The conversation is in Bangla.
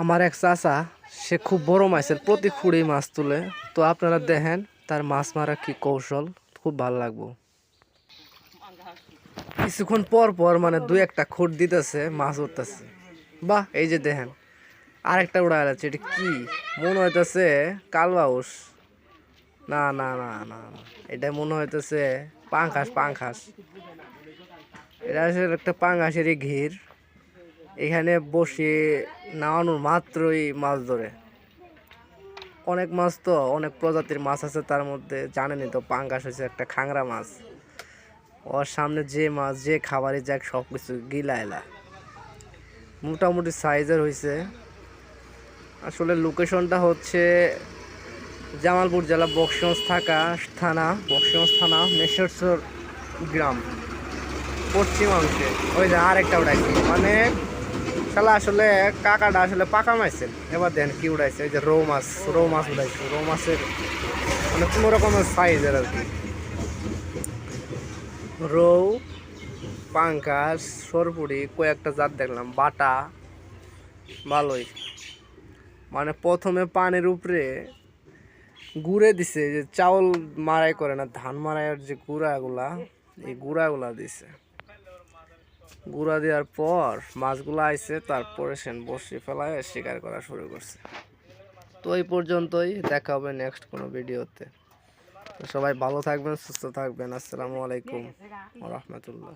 আমার এক চাচা, সে খুব বড় মাছের প্রতি খুঁড়ি মাছ তুলে। তো আপনারা দেখেন তার মাছ মারা কি কৌশল, খুব ভালো লাগবো। কিছুক্ষণ পর পর মানে দুই একটা খুঁট দিতেছে, মাছ উঠতেছে বাহ, এই যে দেখেন, আরেকটা উড়া যাচ্ছে, এটা কি? মনে হইতেছে কালবাউস না না না না এটা মনে হইতেছে পাঙ্খাস পাঙ্খাস। এটা আসলে একটা পাঙ্গাসেরই ঘির। এখানে বসে নামানোর মাত্রই মাছ ধরে। অনেক মাছ তো, অনেক প্রজাতির মাছ আছে তার মধ্যে, জানেনই তো, পাঙ্গাস হচ্ছে একটা খাংরা মাছ। ওর সামনে যে মাছ, যে খাবারই যাক সব কিছু গিলা এলা মোটামুটি সাইজের হয়েছে আসলে লোকেশনটা হচ্ছে জামালপুর জেলা বক্সগঞ্জ থাকা থানা, বক্সগঞ্জ থানা নেশ্বর গ্রাম। পশ্চিমাংশে। ওই যে আরেকটা উঠাইছি মানে শালা আসলে কাকাটা আসলে পাকা মাইছেন এবার দেন কি উড়াইছে ওই যে রৌ মাছ রৌ মাছ উঠাইছে রৌ মাছের মানে কোনো রকমের সাইজের আর কি। রৌ পাঙ্কাস সরপুরি কয়েকটা জাত দেখলাম, বাটা ভালোই মানে প্রথমে পানির উপরে গুড়ে দিছে যে চাউল মারাই করে না, ধান মারাইয়ের যে গুঁড়াগুলা, এই গুঁড়াগুলা দিছে। গুঁড়া দেওয়ার পর মাছগুলো আইসে তারপরে সেন বসে ফেলায় শিকার করা শুরু করছে। তো এই পর্যন্তই, দেখা হবে নেক্সট কোনো ভিডিওতে। সবাই ভালো থাকবেন, সুস্থ থাকবেন। আসসালামু আলাইকুম রহমতুল্লাহ।